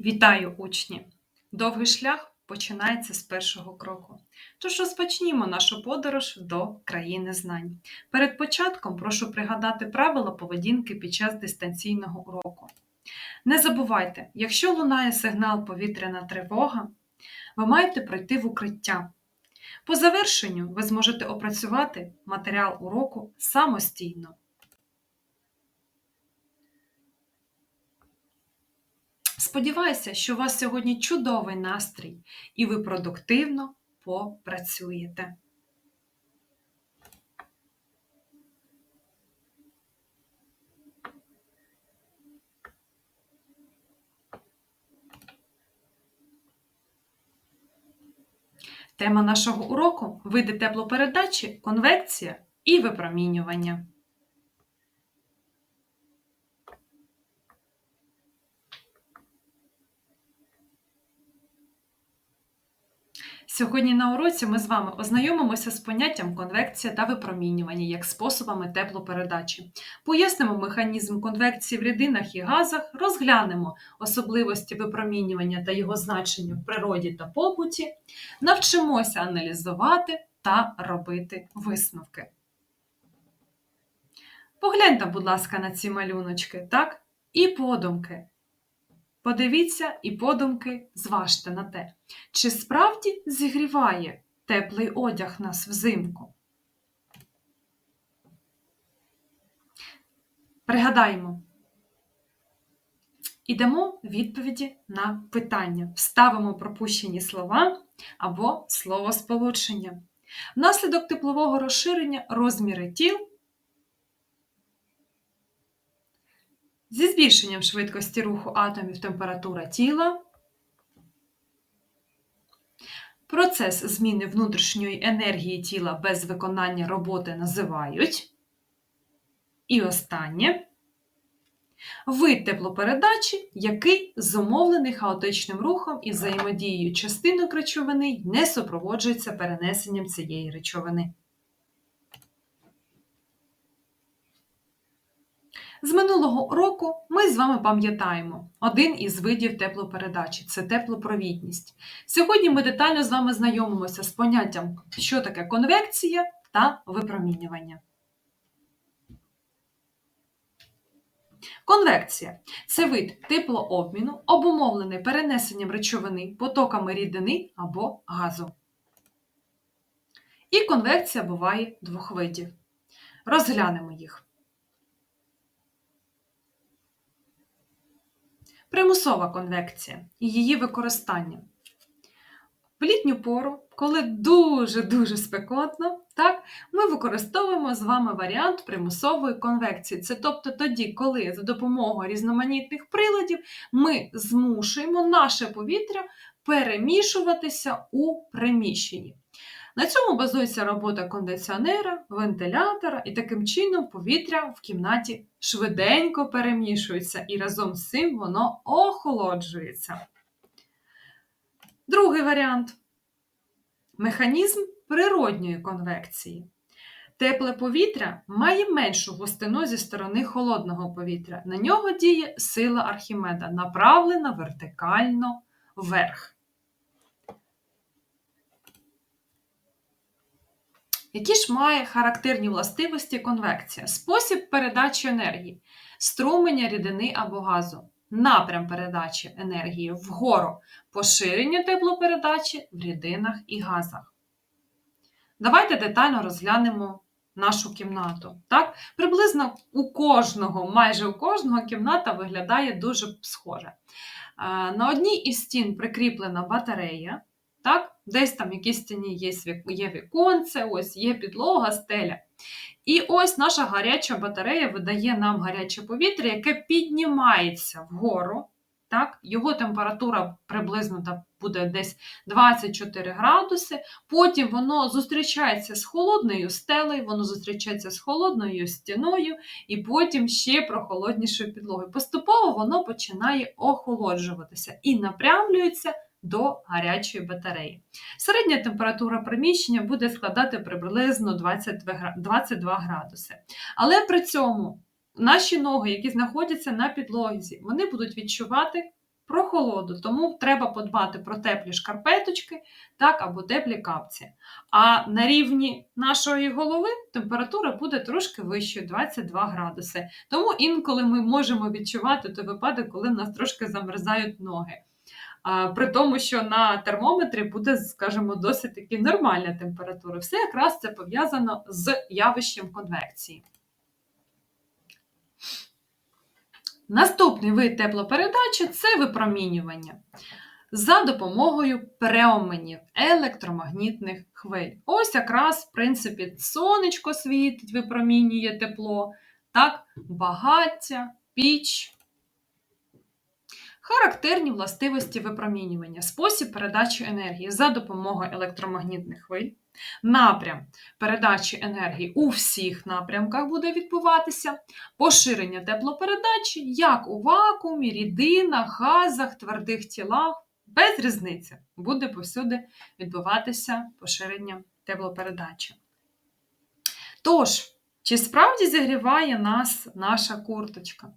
Вітаю, учні! Довгий шлях починається з першого кроку. Тож розпочнімо нашу подорож до країни знань. Перед початком прошу пригадати правила поведінки під час дистанційного уроку. Не забувайте, якщо лунає сигнал повітряна тривога, ви маєте пройти в укриття. По завершенню ви зможете опрацювати матеріал уроку самостійно. Сподіваюся, що у вас сьогодні чудовий настрій і ви продуктивно попрацюєте. Тема нашого уроку види теплопередачі, конвекція і випромінювання. Сьогодні на уроці ми з вами ознайомимося з поняттям конвекція та випромінювання як способами теплопередачі. Пояснимо механізм конвекції в рідинах і газах, розглянемо особливості випромінювання та його значення в природі та побуті, навчимося аналізувати та робити висновки. Погляньте, будь ласка, на ці малюночки, так? І подумки. Подивіться і подумки зважте на те, чи справді зігріває теплий одяг нас взимку. Пригадаємо, ідемо відповіді на питання, вставимо пропущені слова або словосполучення. Внаслідок теплового розширення розміри тіл Зі збільшенням швидкості руху атомів температура тіла. Процес зміни внутрішньої енергії тіла без виконання роботи називають. І останнє вид теплопередачі, який зумовлений хаотичним рухом і взаємодією частинок речовини не супроводжується перенесенням цієї речовини. З минулого року ми з вами пам'ятаємо один із видів теплопередачі це теплопровідність. Сьогодні ми детально з вами знайомимося з поняттям, що таке конвекція та випромінювання. Конвекція це вид теплообміну, обумовлений перенесенням речовини потоками рідини або газу. І конвекція буває двох видів. Розглянемо їх. Примусова конвекція і її використання. В літню пору, коли дуже-дуже спекотно, так, ми використовуємо з вами варіант примусової конвекції. Це тобто тоді, коли за допомогою різноманітних приладів ми змушуємо наше повітря перемішуватися у приміщенні. На цьому базується робота кондиціонера, вентилятора, і таким чином повітря в кімнаті швиденько перемішується, і разом з цим воно охолоджується. Другий варіант механізм природньої конвекції. Тепле повітря має меншу густину зі сторони холодного повітря. На нього діє сила Архімеда, направлена вертикально вверх. Які ж має характерні властивості конвекція? Спосіб передачі енергії, струмення рідини або газу, напрям передачі енергії вгору, поширення теплопередачі в рідинах і газах. Давайте детально розглянемо нашу кімнату. Так? Приблизно у кожного, майже у кожного кімната виглядає дуже схоже. Е, на одній із стін прикріплена батарея. Так? Десь там якісь стіні є є віконце, ось є підлога, стеля. І ось наша гаряча батарея видає нам гаряче повітря, яке піднімається вгору. Так? Його температура приблизно буде десь 24 градуси. Потім воно зустрічається з холодною стелею, воно зустрічається з холодною стіною, і потім ще прохолоднішою підлогою. Поступово воно починає охолоджуватися і напрямлюється до гарячої батареї. Середня температура приміщення буде складати приблизно 22 градуси. Але при цьому наші ноги, які знаходяться на підлозі, вони будуть відчувати прохолоду, тому треба подбати про теплі шкарпеточки так, або теплі капці. А на рівні нашої голови температура буде трошки вищою 22 градуси. Тому інколи ми можемо відчувати той випадок, коли в нас трошки замерзають ноги. При тому, що на термометрі буде, скажімо, досить таки нормальна температура. Все якраз це пов'язано з явищем конвекції. Наступний вид теплопередачі це випромінювання за допомогою преоменів електромагнітних хвиль. Ось якраз, в принципі, сонечко світить, випромінює тепло, так, багаття, піч. Характерні властивості випромінювання, спосіб передачі енергії за допомогою електромагнітних хвиль, напрям передачі енергії у всіх напрямках буде відбуватися, поширення теплопередачі як у вакуумі, рідинах, газах, твердих тілах, без різниці. Буде повсюди відбуватися поширення теплопередачі. Тож, чи справді зігріває нас наша курточка?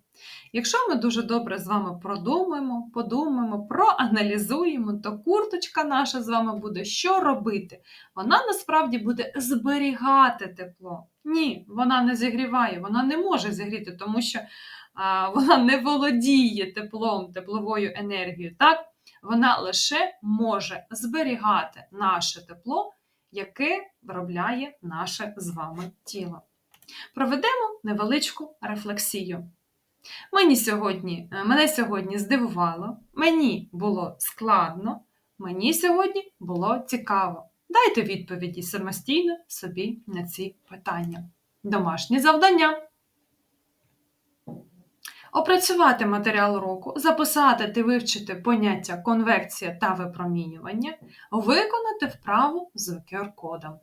Якщо ми дуже добре з вами продумаємо, подумаємо, проаналізуємо, то курточка наша з вами буде що робити? Вона насправді буде зберігати тепло. Ні, вона не зігріває, вона не може зігріти, тому що а, вона не володіє теплом, тепловою енергією. Так? Вона лише може зберігати наше тепло, яке виробляє наше з вами тіло. Проведемо невеличку рефлексію. Мені сьогодні, е, Мене сьогодні здивувало, мені було складно, мені сьогодні було цікаво. Дайте відповіді самостійно собі на ці питання. Домашнє завдання. Опрацювати матеріал уроку, записати та вивчити поняття конвекція та випромінювання, виконати вправу з QR-кодом.